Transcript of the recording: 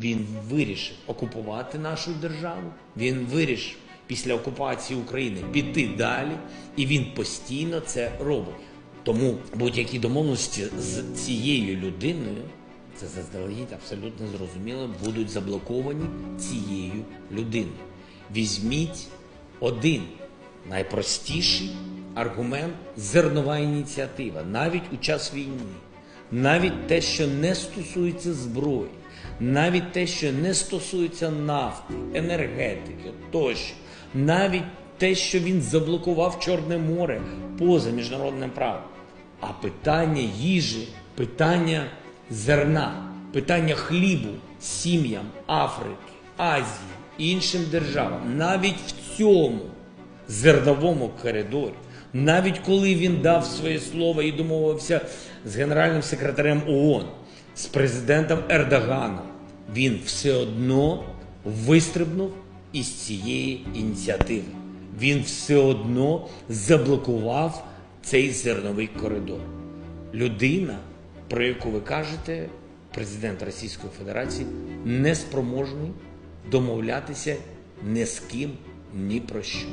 Він вирішив окупувати нашу державу. Він вирішив після окупації України піти далі, і він постійно це робить. Тому будь-які домовленості з цією людиною, це заздалегідь абсолютно зрозуміло, будуть заблоковані цією людиною. Візьміть один найпростіший аргумент зернова ініціатива, навіть у час війни, навіть те, що не стосується зброї, навіть те, що не стосується нафти, енергетики тощо, навіть те, що він заблокував Чорне море поза міжнародним правом. А питання їжі, питання зерна, питання хлібу сім'ям Африки, Азії, іншим державам, навіть в цьому зерновому коридорі, навіть коли він дав своє слово і домовився з генеральним секретарем ООН, з президентом Ердоганом, він все одно вистрибнув із цієї ініціативи. Він все одно заблокував цей зерновий коридор. Людина, про яку ви кажете, президент Російської Федерації, неспроможний домовлятися ні з ким ні про що.